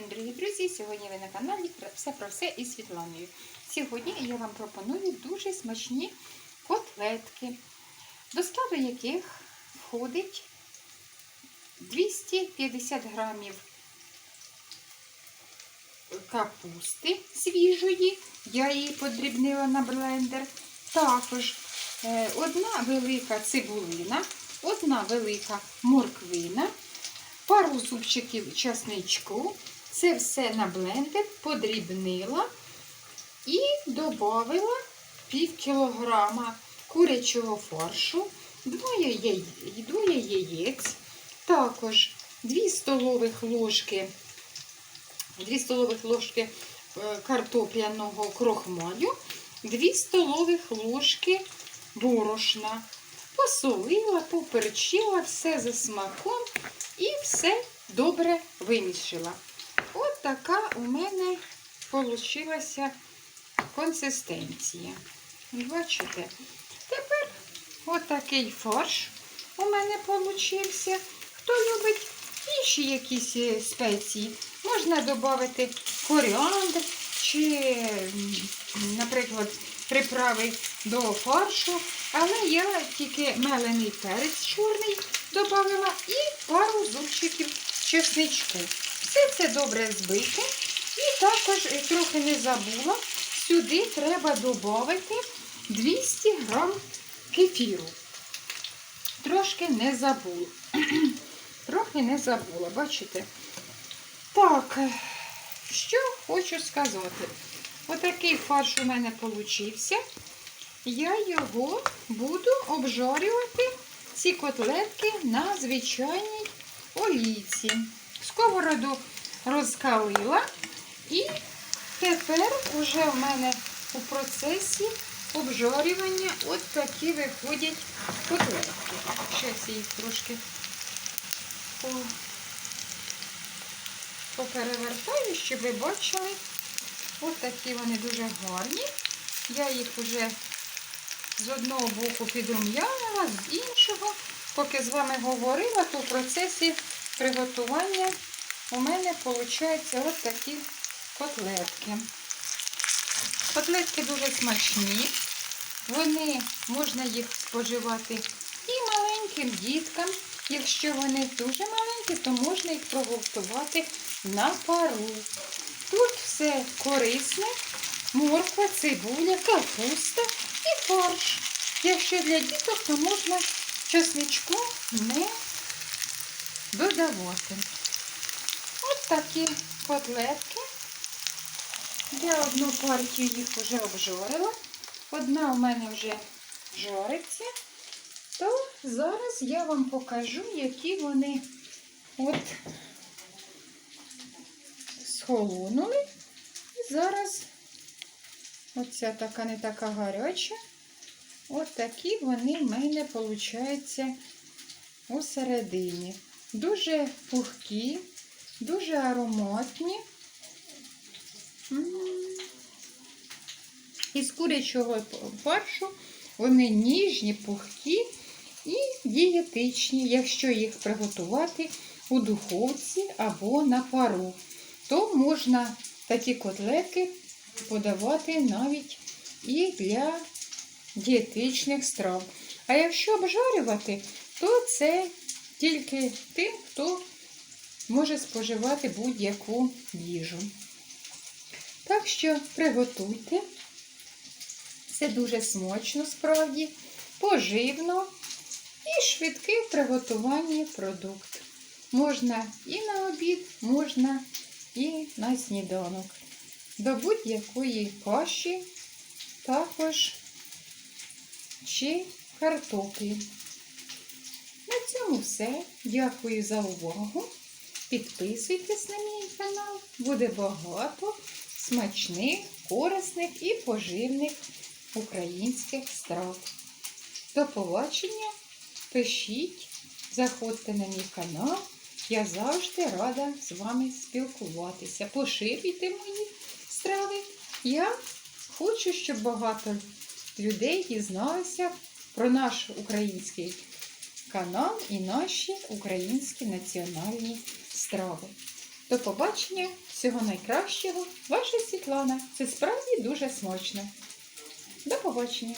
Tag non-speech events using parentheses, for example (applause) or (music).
день, дорогі друзі! Сьогодні ви на каналі все про все із Світланою. Сьогодні я вам пропоную дуже смачні котлетки, до складу яких входить 250 грамів капусти свіжої, я її подрібнила на блендер. Також е, одна велика цибулина, одна велика морквина, пару зубчиків часничку. Це все на блендер подрібнила і додала пів кілограма курячого фаршу, двоє яєць, двоє яєць, також 2 столових ложки, 2 столових ложки е, картопляного крохмалю, 2 столових ложки борошна. Посолила, поперчила все за смаком і все добре вимішала. Така у мене вийшла консистенція. Бачите? Тепер отакий фарш у мене получився. Хто любить інші якісь е, спеції, можна додати коріандр чи, наприклад, приправи до фаршу. Але я тільки мелений перець чорний додала і пару зубчиків чесничку. Все це добре збити. І також е, трохи не забула, сюди треба додати 200 грам кефіру. Трошки не забула. (clears throat) Трохи не забула, бачите? Так, е, що хочу сказати. Отакий фарш у мене получився. Я його буду обжарювати, ці котлетки на звичайній олійці. Сковороду розкалила. І тепер уже в мене у процесі обжарювання от такі виходять котлетки. Я їх трошки поперевертаю, щоб ви бачили. От такі вони дуже гарні. Я їх вже з одного боку підрум'янила, з іншого. Поки з вами говорила, то в процесі приготування у мене виходить ось такі котлетки. Котлетки дуже смачні. Вони можна їх споживати і маленьким діткам. Якщо вони дуже маленькі, то можна їх приготувати на пару. Тут все корисне, морква, цибуля, капуста і фарш. Якщо для діток, то можна чесничку не додавати. От такі котлетки. Я одну партію їх вже обжарила. Одна у мене вже жариться. То зараз я вам покажу, які вони от схолонули. І зараз оця така не така гаряча. От такі вони в мене, виходить, усередині. Дуже пухкі, дуже ароматні. М. Із курячого фаршу вони ніжні, пухкі і дієтичні, якщо їх приготувати у духовці або на пару, то можна такі котлетки подавати навіть і для дієтичних страв. А якщо обжарювати, то це тільки тим, хто може споживати будь-яку їжу. Так що приготуйте. Це дуже смачно, справді, поживно і швидкий в приготуванні продукт. Можна і на обід, можна і на сніданок. До будь-якої каші, також чи картоплі. На цьому все. Дякую за увагу. Підписуйтесь на мій канал, буде багато смачних, корисних і поживних українських страв. До побачення! Пишіть, заходьте на мій канал. Я завжди рада з вами спілкуватися. Поширюйте мої страви. Я хочу, щоб багато людей дізналися про наш український канал і наші українські національні страви. До побачення, всього найкращого. Ваша Світлана. Це справді дуже смачно. До побачення.